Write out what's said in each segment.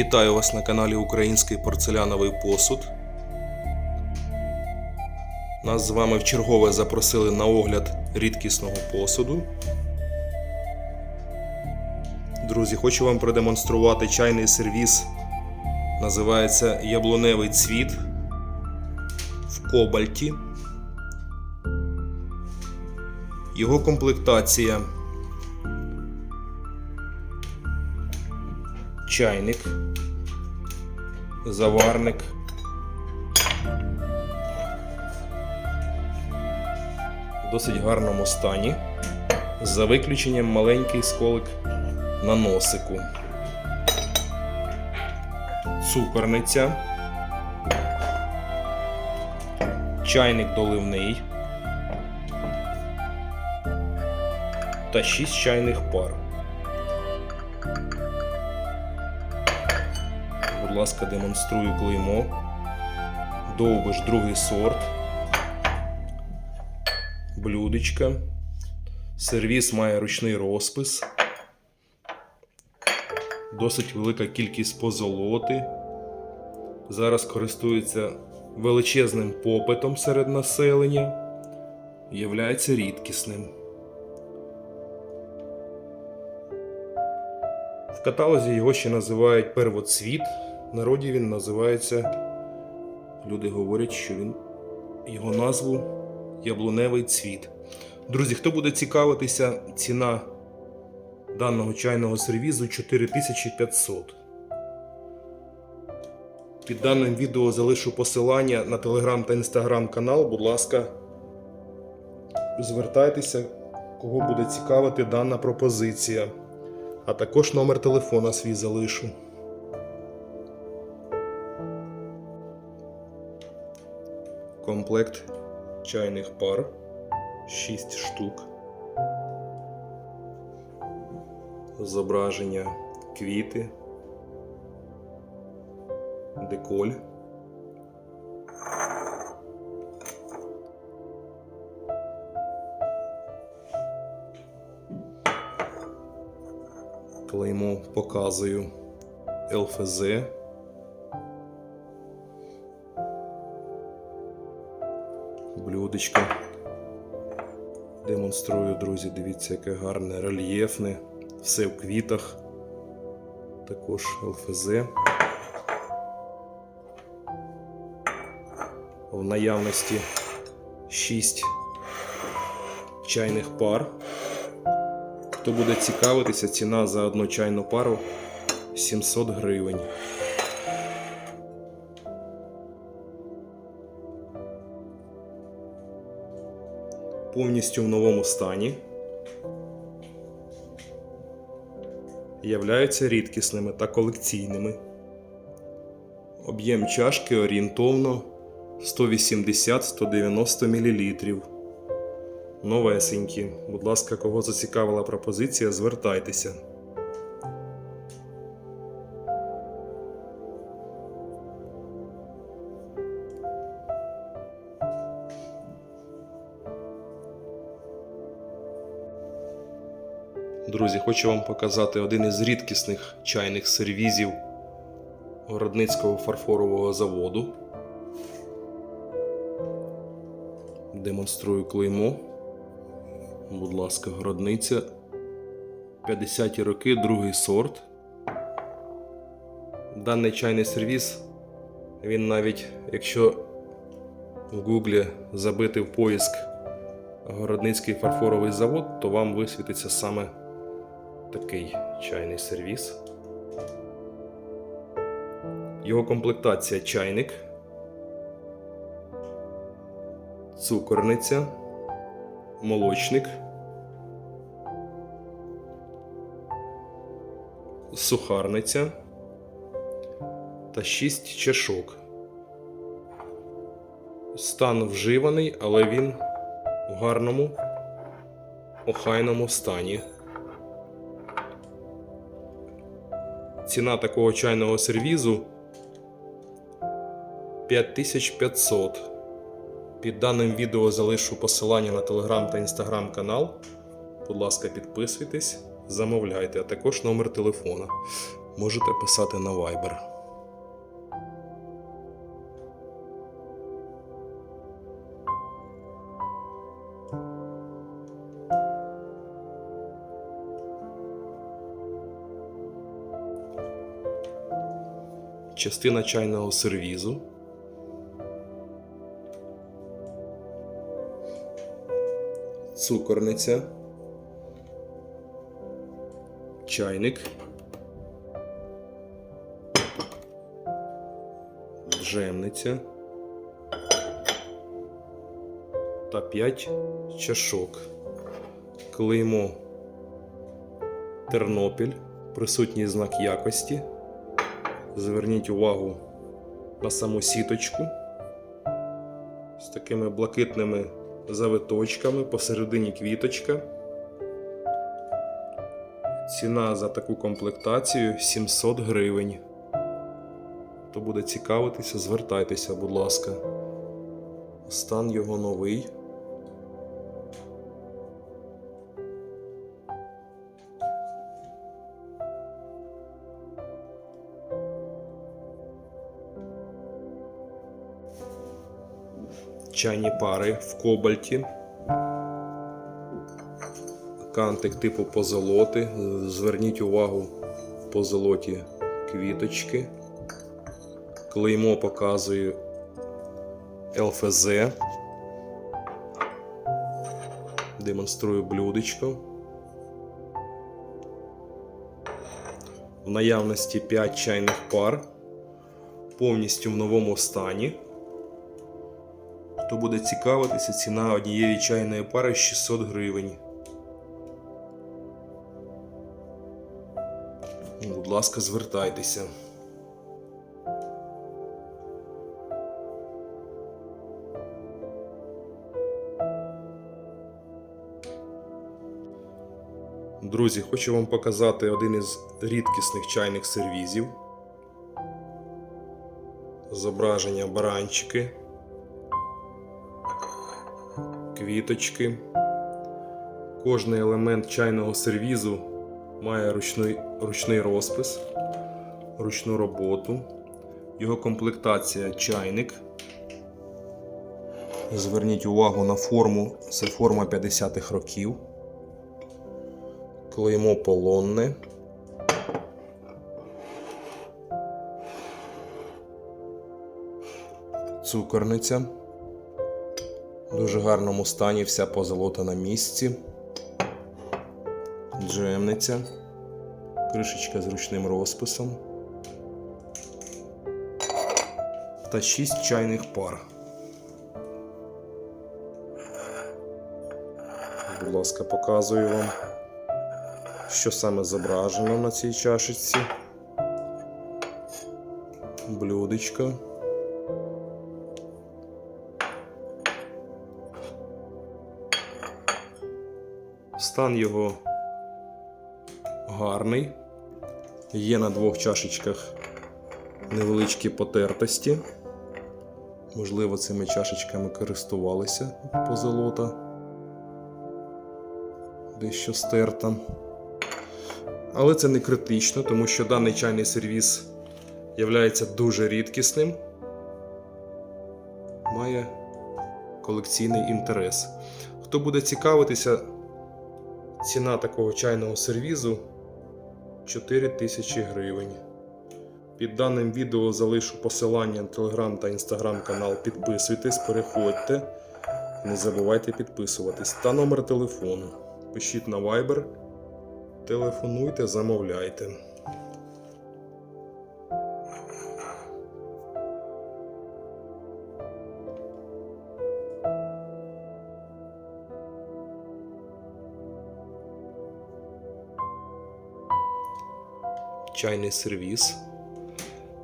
Вітаю вас на каналі Український порцеляновий посуд. Нас з вами вчергове запросили на огляд рідкісного посуду. Друзі, хочу вам продемонструвати чайний сервіс. Називається Яблуневий цвіт в кобальті. Його комплектація. Чайник, заварник, в досить гарному стані, за виключенням маленький сколик на носику, цукорниця, чайник доливний. Та 6 чайних пар. Будь ласка, демонструю клеймо. Довбиш другий сорт. Блюдечка. Сервіс має ручний розпис. Досить велика кількість позолоти. Зараз користується величезним попитом серед населення. Являється рідкісним. В каталозі його ще називають первоцвіт. Народі він називається. Люди говорять, що він його назву яблуневий цвіт. Друзі, хто буде цікавитися, ціна даного чайного сервізу 4500. Під даним відео залишу посилання на телеграм та інстаграм канал. Будь ласка, звертайтеся, кого буде цікавити дана пропозиція а також номер телефона свій залишу. Комплект чайних пар 6 штук. Зображення квіти, деколь. Клеймо показую ЛФЗ. Блюдечко. Демонструю, друзі, дивіться, яке гарне, рельєфне, все в квітах. Також ЛФЗ. В наявності 6 чайних пар. Хто буде цікавитися, ціна за одну чайну пару 700 гривень. Повністю в новому стані. Являються рідкісними та колекційними. Об'єм чашки орієнтовно 180-190 мл. Новесенькі. Будь ласка, кого зацікавила пропозиція, звертайтеся. Друзі, хочу вам показати один із рідкісних чайних сервізів Городницького фарфорового заводу. Демонструю клеймо. Будь ласка, городниця. 50-ті роки, другий сорт. Даний чайний сервіс, він навіть, якщо в Гуглі забити в поиск Городницький фарфоровий завод, то вам висвітиться саме такий чайний сервіс. Його комплектація чайник, цукорниця молочник, сухарниця та 6 чашок. Стан вживаний, але він в гарному, охайному стані. Ціна такого чайного сервізу 5500. Під даним відео залишу посилання на телеграм та інстаграм канал. Будь ласка, підписуйтесь, замовляйте, а також номер телефона. можете писати на Viber. Частина чайного сервізу. Цукорниця. Чайник. Джемниця. Та 5 чашок. Клеймо Тернопіль. Присутній знак якості. Зверніть увагу на саму сіточку з такими блакитними завиточками, посередині квіточка. Ціна за таку комплектацію 700 гривень. Хто буде цікавитися, звертайтеся, будь ласка. Стан його новий. Чайні пари в кобальті. Кантик типу позолоти. Зверніть увагу в позолоті квіточки. Клеймо показує ЛФЗ. Демонструю блюдечко. В наявності 5 чайних пар. Повністю в новому стані. Хто буде цікавитися, ціна однієї чайної пари 600 гривень. Будь ласка, звертайтеся. Друзі, хочу вам показати один із рідкісних чайних сервізів. Зображення баранчики, квіточки. Кожний елемент чайного сервізу має ручний, ручний розпис, ручну роботу. Його комплектація чайник. Зверніть увагу на форму, це форма 50-х років. Клеймо полонне. Цукорниця. Дуже гарному стані вся позолота на місці. Джемниця. Кришечка з ручним розписом. Та 6 чайних пар. Будь ласка, показую вам що саме зображено на цій чашечці. Блюдечко. Стан його гарний. Є на двох чашечках невеличкі потертості. Можливо, цими чашечками користувалися позолота. Дещо стерта. Але це не критично, тому що даний чайний сервіс є дуже рідкісним, має колекційний інтерес. Хто буде цікавитися, ціна такого чайного сервізу 4 тисячі гривень. Під даним відео залишу посилання на телеграм та інстаграм канал. Підписуйтесь, переходьте. Не забувайте підписуватись. Та номер телефону. Пишіть на Viber. Телефонуйте, замовляйте. Чайний сервіс.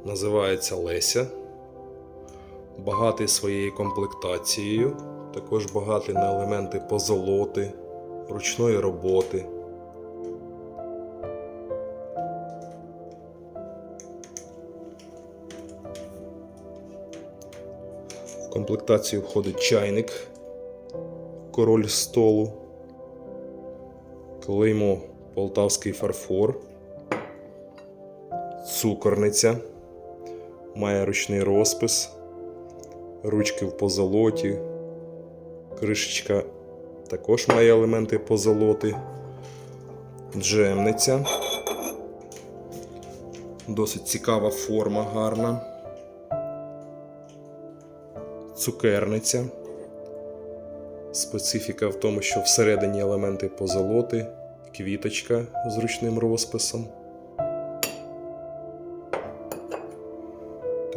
Називається Леся. Багатий своєю комплектацією. Також багатий на елементи позолоти, ручної роботи. В комплектацію входить чайник, король столу, клеймо полтавський фарфор, цукорниця. Має ручний розпис, ручки в позолоті. Кришечка також має елементи позолоти. Джемниця. Досить цікава форма, гарна. Цукерниця. Специфіка в тому, що всередині елементи позолоти, квіточка з ручним розписом.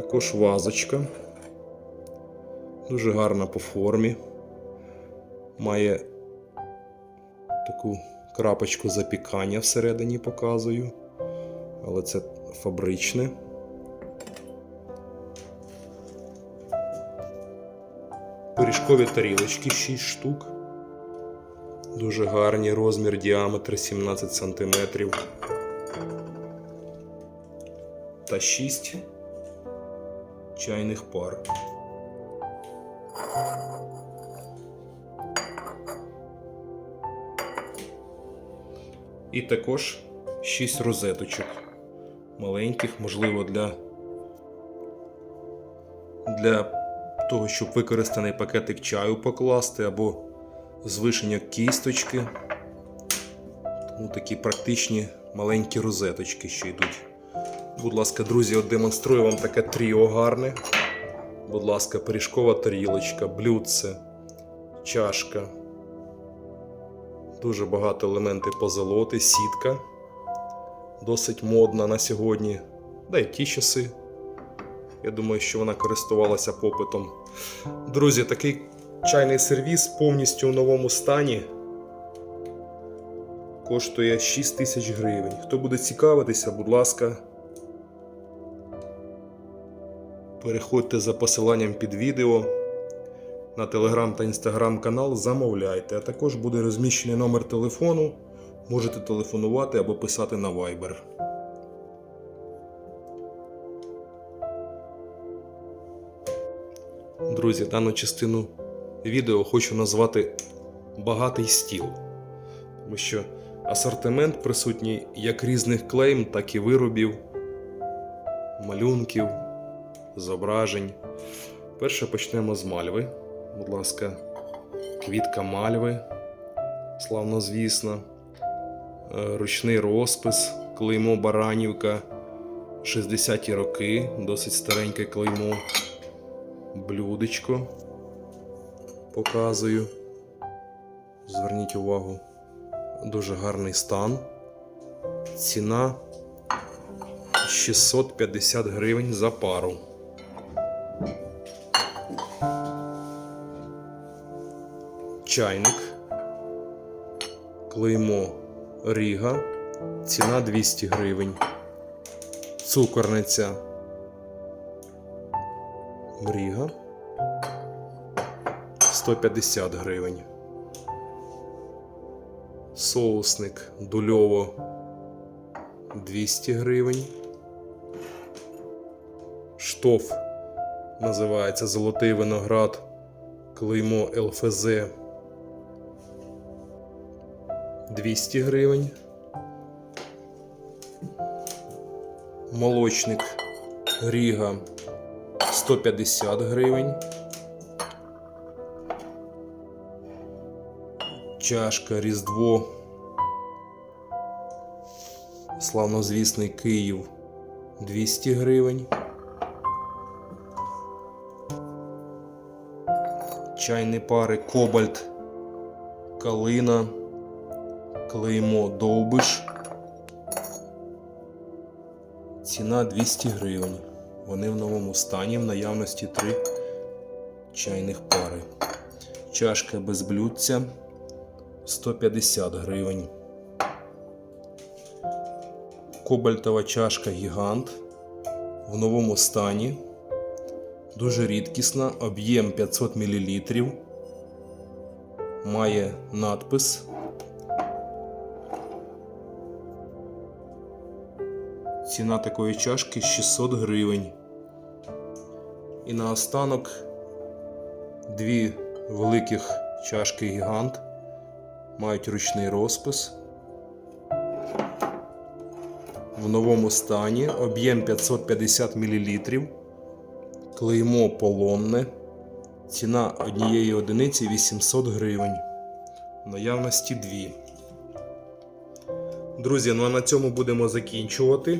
Також вазочка. Дуже гарна по формі. Має таку крапочку запікання всередині показую. Але це фабричне. Пиріжкові тарілочки 6 штук. Дуже гарні, розмір діаметр 17 см. Та 6 чайних пар. І також 6 розеточок. Маленьких, можливо, для, для того, щоб використаний пакетик чаю покласти або звишення кісточки. Тому такі практичні маленькі розеточки ще йдуть. Будь ласка, друзі, от демонструю вам таке тріо гарне. Будь ласка, пиріжкова тарілочка, блюдце, чашка. Дуже багато елементів позолоти, сітка. Досить модна на сьогодні. Да й ті часи. Я думаю, що вона користувалася попитом. Друзі, такий чайний сервіс повністю у новому стані. Коштує 6 тисяч гривень. Хто буде цікавитися, будь ласка. Переходьте за посиланням під відео на телеграм та інстаграм канал, замовляйте. А також буде розміщений номер телефону. Можете телефонувати або писати на Viber. Друзі, дану частину відео хочу назвати Багатий стіл. Тому що асортимент присутній як різних клейм, так і виробів, малюнків, зображень. Перше почнемо з мальви. Будь ласка, квітка мальви, славнозвісна, Е, ручний розпис, клеймо Баранівка, 60-ті роки, досить стареньке клеймо, блюдечко показую. Зверніть увагу, дуже гарний стан. Ціна 650 гривень за пару. Чайник. Клеймо Ріга. Ціна 200 гривень. Цукорниця. Ріга. 150 гривень. Соусник дульово 200 гривень. Штоф називається Золотий виноград. Клеймо ЛФЗ 200 гривень. Молочник Ріга 150 гривень. Чашка Різдво. Славнозвісний Київ 200 гривень. Чайні пари Кобальт Калина. Клеймо Довбиш. Ціна 200 гривень. Вони в новому стані в наявності 3 чайних пари. Чашка без блюдця 150 гривень. Кобальтова чашка Гігант в новому стані. Дуже рідкісна, об'єм 500 мл. Має надпис. Ціна такої чашки 600 гривень. І наостанок дві великих чашки гігант мають ручний розпис. в новому стані, об'єм 550 мл, клеймо полонне, ціна однієї одиниці 800 гривень. В наявності дві. Друзі, ну а на цьому будемо закінчувати.